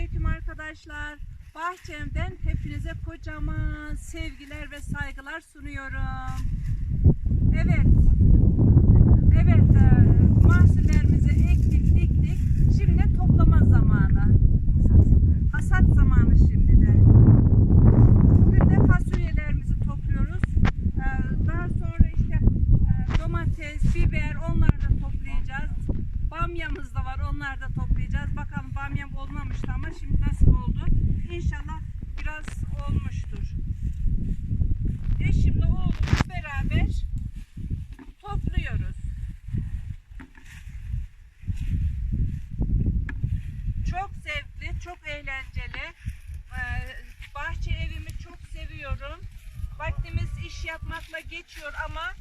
Selamünaleyküm arkadaşlar. Bahçemden hepinize kocaman sevgiler ve saygılar sunuyorum. Evet. Evet, e, mahsullerimizi ektik, diktik. Şimdi toplama zamanı. Hasat zamanı şimdi de. Bugün de fasulyelerimizi topluyoruz. E, Daha sonra işte e, domates, biber onları da toplayacağız. Bamyamız da var onları da toplayacağız. Olmamıştı ama şimdi nasıl oldu? İnşallah biraz olmuştur. Eşimle oğlumla beraber topluyoruz. Çok zevkli, çok eğlenceli. Ee, bahçe evimi çok seviyorum. Vaktimiz iş yapmakla geçiyor ama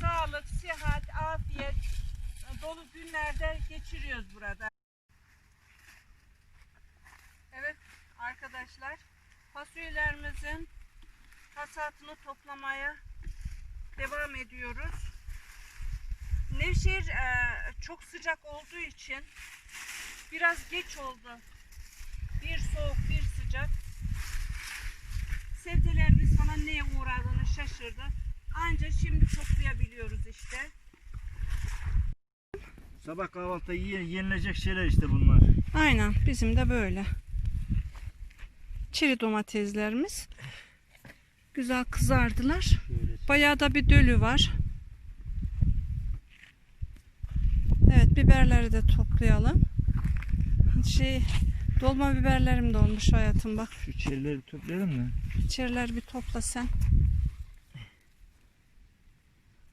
sağlık, sıhhat, afiyet e, dolu günlerde geçiriyoruz burada. Evet arkadaşlar fasulyelerimizin hasatını toplamaya devam ediyoruz. Nevşehir e, çok sıcak olduğu için biraz geç oldu. Bir soğuk, bir sıcak. Sebzelerimiz falan neye uğradığını şaşırdı. Anca şimdi toplayabiliyoruz işte. Sabah kahvaltıda yiyen, yenilecek şeyler işte bunlar. Aynen bizim de böyle. Çeri domateslerimiz güzel kızardılar. Bayağı da bir dölü var. Evet biberleri de toplayalım. Şey dolma biberlerim de olmuş hayatım bak. Şu çerileri toplayalım mı? İçeriler bir topla sen.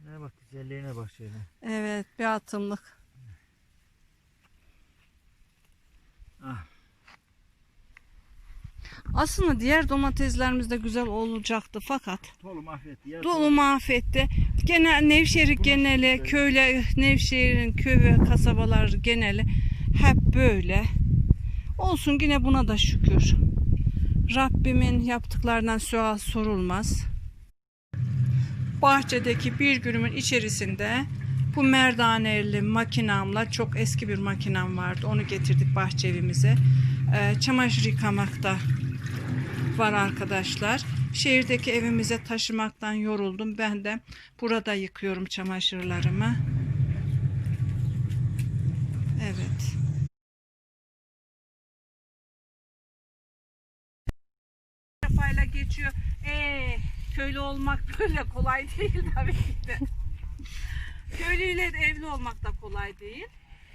Ne bak güzelliğine bak şöyle. Evet bir atımlık. Ah. Aslında diğer domateslerimiz de güzel olacaktı fakat Dolu mahvetti. Ya dolu mahvetti. Genel Nevşehir geneli, nasıl köyle Nevşehir'in köy ve kasabalar geneli hep böyle. Olsun yine buna da şükür. Rabbimin yaptıklarından sual sorulmaz. Bahçedeki bir günümün içerisinde bu merdaneli makinamla çok eski bir makinem vardı. Onu getirdik bahçe evimize. Ee, çamaşır yıkamakta var arkadaşlar. Şehirdeki evimize taşımaktan yoruldum. Ben de burada yıkıyorum çamaşırlarımı. Evet. Kafayla geçiyor. Ee, köylü olmak böyle kolay değil tabii ki de. Köylüyle evli olmak da kolay değil.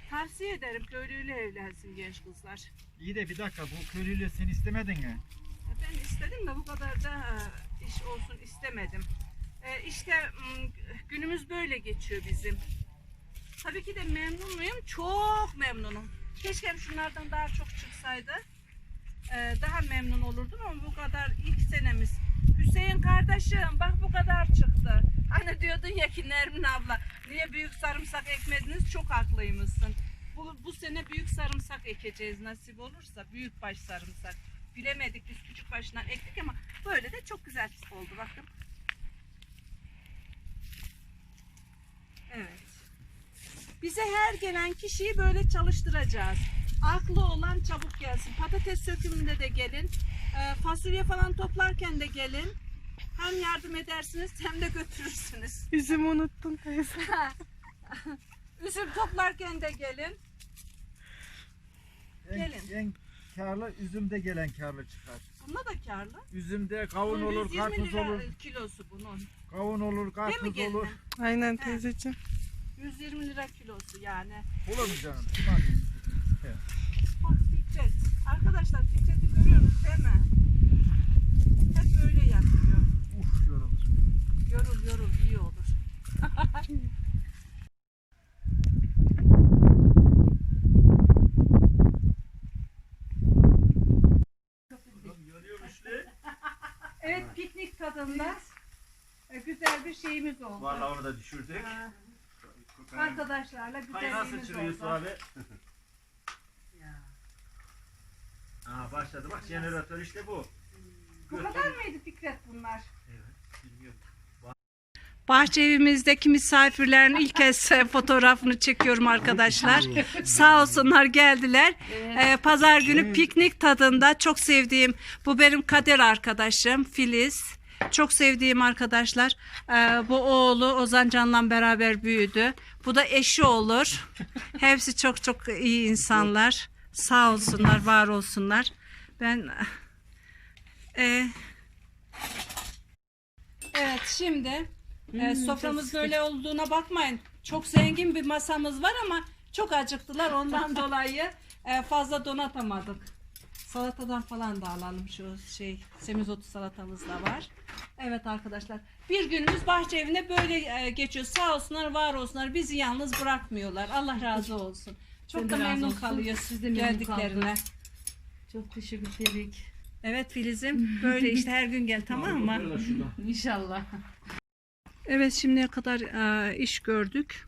Tavsiye ederim köylüyle evlensin genç kızlar. İyi de bir dakika bu köylüyle sen istemedin ya. Ben istedim de bu kadar da e, iş olsun istemedim. E, İşte günümüz böyle geçiyor bizim. Tabii ki de memnun muyum? Çok memnunum. Keşke şunlardan daha çok çıksaydı. E, Daha memnun olurdum ama bu kadar ilk senemiz. Hüseyin kardeşim bak bu kadar çıktı. Hani diyordun ya ki Nermin abla niye büyük sarımsak ekmediniz? Çok haklıymışsın. Bu, bu sene büyük sarımsak ekeceğiz nasip olursa. Büyük baş sarımsak. Bilemedik biz küçük başından ektik ama böyle de çok güzel oldu bakın. Evet. Bize her gelen kişiyi böyle çalıştıracağız. Aklı olan çabuk gelsin. Patates sökümünde de gelin. Ee, fasulye falan toplarken de gelin. Hem yardım edersiniz hem de götürürsünüz. Üzümü unuttun teyze. Üzüm toplarken de gelin. En, Gelin. Karlı üzümde gelen karlı çıkar. Bunda da karlı. Üzümde kavun Bunun olur, 120 karpuz lira olur. kilosu bunun. Kavun olur, karpuz olur. Aynen teyzeciğim. 120 lira kilosu yani. Olur mu canım? Bak Fikret. Arkadaşlar Fikret'i görüyoruz değil mi? Hep böyle yapıyor. Uf yorulur. Yorul yorul iyi olur. evet piknik tadında e, güzel bir şeyimiz oldu. Vallahi onu da düşürdük. Ha, Arkadaşlarla Hay güzelliğimiz nasıl çıkıyorsun oldu. abi? Aa başladı bak jeneratör işte bu. Bu kadar mıydı Fikret bunlar? Evet, bilmiyorum. Bahçe evimizdeki misafirlerin ilk kez e, fotoğrafını çekiyorum arkadaşlar. Sağ olsunlar geldiler. Ee, Pazar günü piknik tadında çok sevdiğim bu benim kader arkadaşım Filiz. Çok sevdiğim arkadaşlar. Ee, bu oğlu Ozan Can'la beraber büyüdü. Bu da eşi olur. Hepsi çok çok iyi insanlar. Sağ olsunlar, var olsunlar. Ben e, Evet şimdi e, soframız böyle olduğuna bakmayın. Çok zengin bir masamız var ama çok acıktılar ondan dolayı e, fazla donatamadık. Salatadan falan da alalım şu şey semizotu salatamız da var. Evet arkadaşlar bir günümüz bahçe evinde böyle e, geçiyor. Sağ olsunlar var olsunlar bizi yalnız bırakmıyorlar. Allah razı olsun. Çok Sen da memnun olsun. kalıyor Biz de memnun geldiklerine. kaldık. Çok teşekkür ederim. Evet Filiz'im böyle işte her gün gel tamam mı? İnşallah. Evet şimdiye kadar e, iş gördük.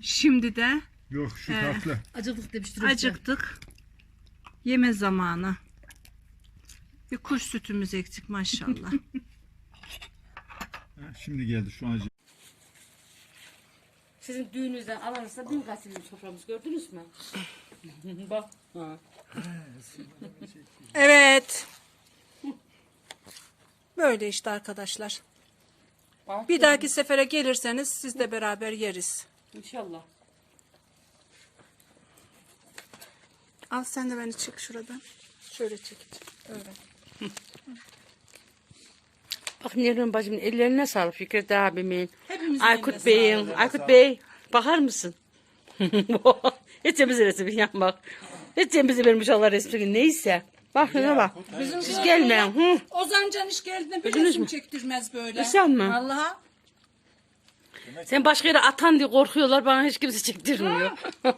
Şimdi de Yok şu He. tatlı. Acıktık demiştir. acıktık. Yeme zamanı. Bir kuş sütümüz eksik maşallah. Ha, Şimdi geldi şu an. Sizin düğününüzden alırsa bin kat sizin soframız gördünüz mü? Bak. Ha. evet. Böyle işte arkadaşlar. Bak. Bir dahaki sefere gelirseniz siz de beraber yeriz. İnşallah. Al sen de beni çık şuradan. Şöyle çekeceğim. Öyle. Bak Neriman bacımın ellerine sağlık Fikret abimin. Hepimizin Aykut Bey'in. Aykut Bey bakar mısın? Hiç temizle resmi yapmak. Hiç temizle vermiş Allah resmi. Neyse. Bak şuna bak. Siz gelmeyin. Hı. Ozan Can iş geldiğinde bir Gördünüz resim mü? çektirmez böyle. Sen mi? Allah'a. Sen başka yere atan diye korkuyorlar. Bana hiç kimse çektirmiyor.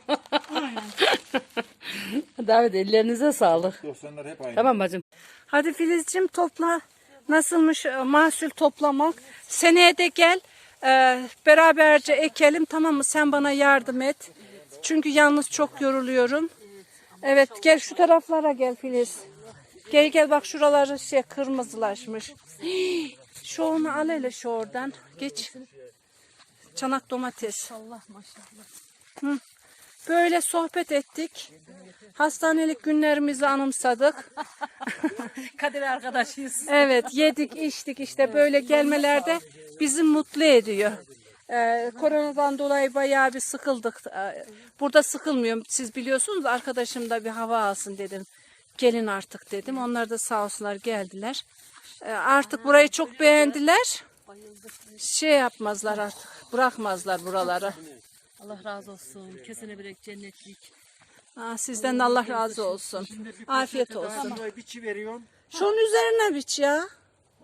Davet ellerinize sağlık. Dostlar hep aynı. Tamam bacım. Hadi Filizciğim topla. Nasılmış e, mahsul toplamak? Seneye de gel. e, beraberce ekelim tamam mı? Sen bana yardım et. Çünkü yalnız çok yoruluyorum. Evet gel şu taraflara gel Filiz. Gel gel bak şuraları şey kırmızılaşmış. Hii, Şu onu al hele şu oradan. Geç. Çanak domates. Allah maşallah. Böyle sohbet ettik. Hastanelik günlerimizi anımsadık. Kadir arkadaşıyız. Evet yedik içtik işte böyle gelmelerde bizi mutlu ediyor. Ee, koronadan dolayı bayağı bir sıkıldık. Ee, burada sıkılmıyorum. Siz biliyorsunuz arkadaşım da bir hava alsın dedim. Gelin artık dedim. Onlar da sağ olsunlar geldiler. Ee, artık burayı çok beğendiler. Şey yapmazlar artık. Bırakmazlar buraları. Allah razı olsun. Kesene bilek cennetlik. Aa, sizden de Allah razı olsun. Afiyet olsun. biçi veriyorum. Şunun üzerine biç ya.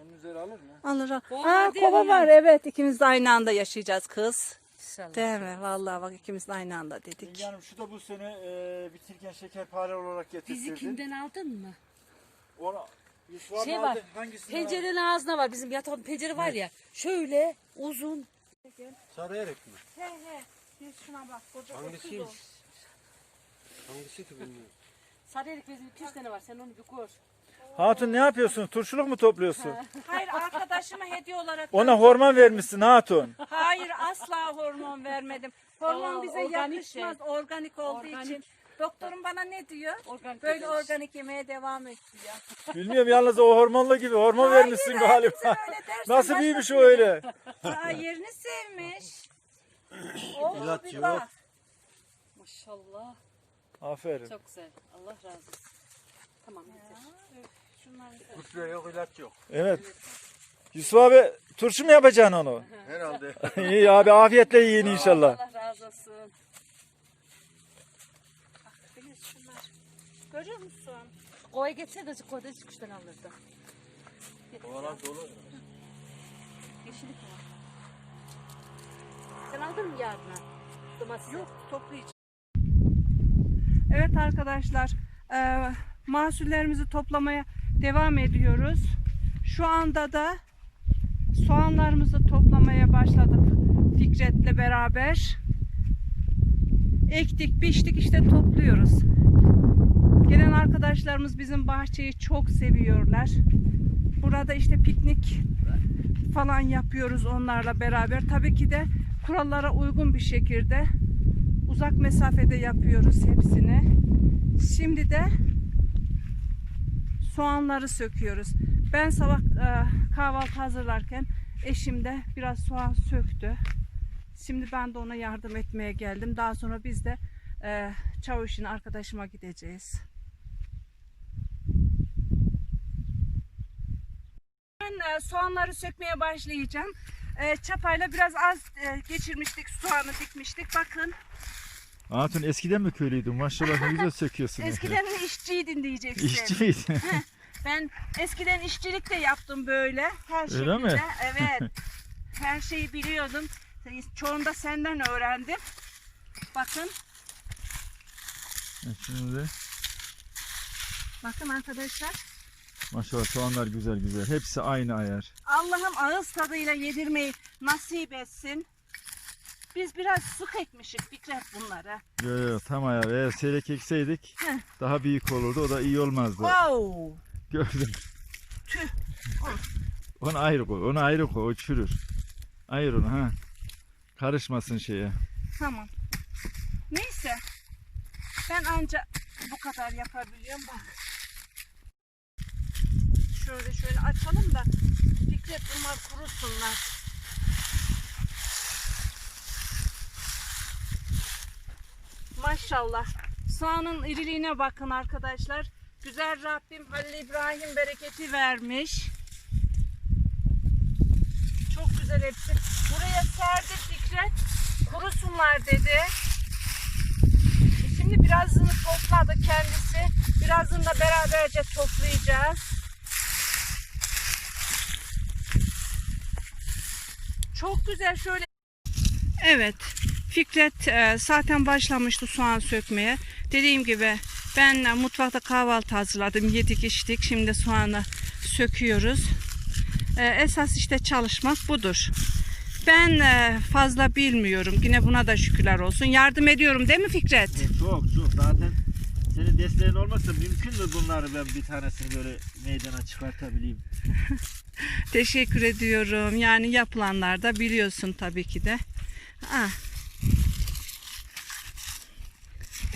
Onun üzeri alır mı? Alır al. Kova Aa, var değil kova mi? var evet ikimiz de aynı anda yaşayacağız kız. İnşallah. Değil mi? Vallahi bak ikimiz de aynı anda dedik. Yani şu da bu sene e, bitirken şekerpare olarak Bizi getirtirdi. kimden aldın mı? Ona Yusuf Şey var. Hangisini? Pencerenin ağzına var. Bizim yatağın pencere var ya. Şöyle uzun. Sarı erek mi? He he. Şuna bak. Koca Hangisi? Hangisi ki bilmiyorum. Sarıyelik bizim 200 tane var. Sen onu bir gör. Hatun ne yapıyorsun? Turşuluk mu topluyorsun? Hayır arkadaşıma hediye olarak. Ona hormon vermişsin Hatun. Hayır asla hormon vermedim. Hormon Aa, bize organik yakışmaz organik olduğu Organik. için. Doktorum bana ne diyor? Organik Böyle ediyoruz. organik yemeye devam et diyor. Bilmiyorum yalnız o hormonlu gibi hormon Hayır, vermişsin hayır, galiba. sen öyle Nasıl büyümüş o türlü. öyle? Aa, yerini sevmiş. Oo, İlaç bir yok. bak. Maşallah. Aferin. Çok güzel. Allah razı olsun. Tamam yeter. Şunları yok ilaç yok. Evet. Yusuf abi turşu mu yapacaksın onu? Herhalde. İyi abi afiyetle yiyin inşallah. Allah razı olsun. Filiz şunlar. Görüyor musun? Koya geçse de koyda hiç kuştan alırdı. Oğlan dolu. Yeşillik var. Aldın yarına? Domates. Yok toplayacağım. Evet arkadaşlar e, mahsullerimizi toplamaya devam ediyoruz. Şu anda da soğanlarımızı toplamaya başladık Fikret'le beraber. Ektik, biçtik işte topluyoruz. Gelen arkadaşlarımız bizim bahçeyi çok seviyorlar. Burada işte piknik falan yapıyoruz onlarla beraber. Tabii ki de kurallara uygun bir şekilde uzak mesafede yapıyoruz hepsini. Şimdi de soğanları söküyoruz. Ben sabah e, kahvaltı hazırlarken eşim de biraz soğan söktü. Şimdi ben de ona yardım etmeye geldim. Daha sonra biz de e, çavuşun arkadaşıma gideceğiz. Ben e, soğanları sökmeye başlayacağım. E, çapayla biraz az e, geçirmiştik soğanı dikmiştik. Bakın Hatun eskiden mi köylüydün? Maşallah ne güzel söküyorsun. eskiden işçiydin diyeceksin. İşçi miydin? Ben eskiden işçilik de yaptım böyle. Her Öyle şekilde. mi? Evet. Her şeyi biliyordum. Çoğunu da senden öğrendim. Bakın, Şimdi bakın arkadaşlar. Maşallah soğanlar güzel güzel. Hepsi aynı ayar. Allah'ım ağız tadıyla yedirmeyi nasip etsin. Biz biraz sık ekmişik Fikret bunları. Yo, yo, tam ayar. Eğer seyrek ekseydik Heh. daha büyük olurdu. O da iyi olmazdı. Wow. Gördüm. Tüh. Onu ayrı koy. Onu ayrı koy. O çürür. Ayır onu ha. Karışmasın şeye. Tamam. Neyse. Ben anca bu kadar yapabiliyorum bak. Şöyle şöyle açalım da Fikret bunlar kurusunlar. Maşallah. Soğanın iriliğine bakın arkadaşlar. Güzel Rabbim Halil İbrahim bereketi vermiş. Çok güzel hepsi. Buraya serdi Fikret. Kurusunlar dedi. Şimdi birazını topladı kendisi. Birazını da beraberce toplayacağız. Çok güzel şöyle. Evet. Fikret e, zaten başlamıştı soğan sökmeye. Dediğim gibi ben e, mutfakta kahvaltı hazırladım. Yedik içtik. Şimdi soğanı söküyoruz. E, esas işte çalışmak budur. Ben e, fazla bilmiyorum. Yine buna da şükürler olsun. Yardım ediyorum değil mi Fikret? Çok çok zaten senin desteğin olmasa mümkün mü bunları ben bir tanesini böyle meydana çıkartabileyim? Teşekkür ediyorum. Yani yapılanlarda biliyorsun tabii ki de. Ah.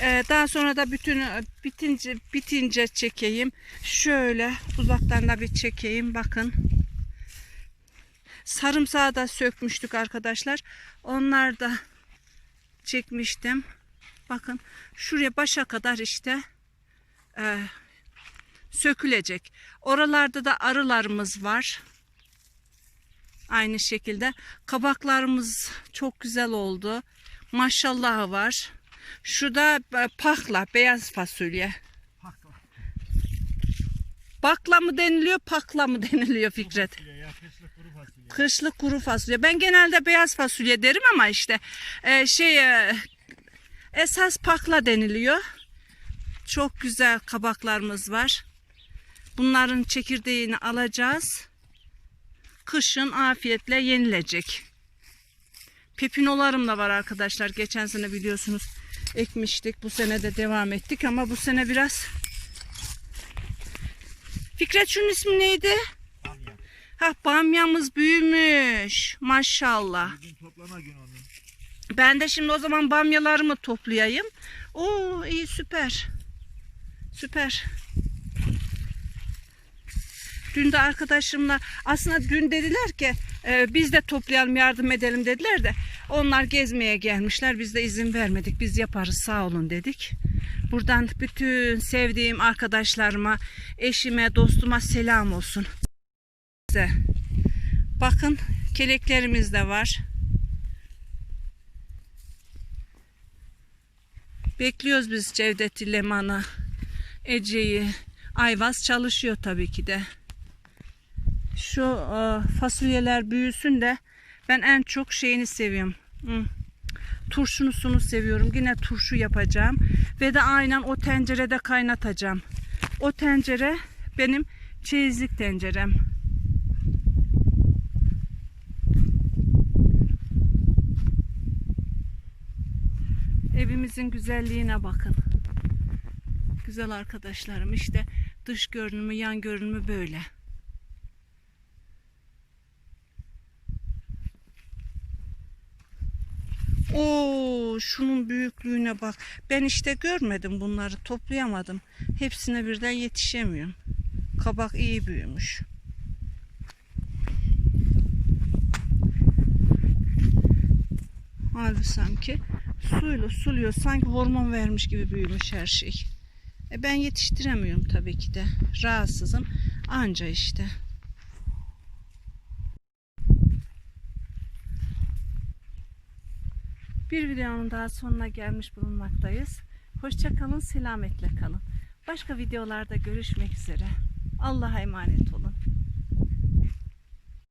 Ee, daha sonra da bütün bitince bitince çekeyim. Şöyle uzaktan da bir çekeyim. Bakın. Sarımsağı da sökmüştük arkadaşlar. Onlar da çekmiştim. Bakın şuraya başa kadar işte e, sökülecek. Oralarda da arılarımız var. Aynı şekilde kabaklarımız çok güzel oldu. Maşallah var. Şurada e, pakla, beyaz fasulye. Bakla mı deniliyor, pakla mı deniliyor Fikret? Kışlık kuru fasulye. Ben genelde beyaz fasulye derim ama işte e, şey e, esas pakla deniliyor. Çok güzel kabaklarımız var. Bunların çekirdeğini alacağız. Kışın afiyetle yenilecek. Pepinolarım da var arkadaşlar. Geçen sene biliyorsunuz ekmiştik. Bu sene de devam ettik ama bu sene biraz Fikret şunun ismi neydi? Ha bamyamız büyümüş. Maşallah. Bugün toplama günü onu. Ben de şimdi o zaman bamyalarımı toplayayım. Oo iyi süper. Süper. Dün de arkadaşımla aslında dün dediler ki e, biz de toplayalım yardım edelim dediler de onlar gezmeye gelmişler biz de izin vermedik biz yaparız sağ olun dedik. Buradan bütün sevdiğim arkadaşlarıma, eşime, dostuma selam olsun. Bakın keleklerimiz de var. Bekliyoruz biz Cevdet'i, Leman'ı, Ece'yi. Ayvaz çalışıyor tabii ki de. Şu e, fasulyeler büyüsün de ben en çok şeyini seviyorum. Hmm. Turşunusunu seviyorum. Yine turşu yapacağım. Ve de aynen o tencerede kaynatacağım. O tencere benim çeyizlik tencerem. evimizin güzelliğine bakın. Güzel arkadaşlarım işte dış görünümü yan görünümü böyle. Oo, şunun büyüklüğüne bak. Ben işte görmedim bunları toplayamadım. Hepsine birden yetişemiyorum. Kabak iyi büyümüş. Halbuki sanki suyla suluyor. Sanki hormon vermiş gibi büyümüş her şey. E ben yetiştiremiyorum tabii ki de. Rahatsızım. Anca işte. Bir videonun daha sonuna gelmiş bulunmaktayız. Hoşça kalın, selametle kalın. Başka videolarda görüşmek üzere. Allah'a emanet olun.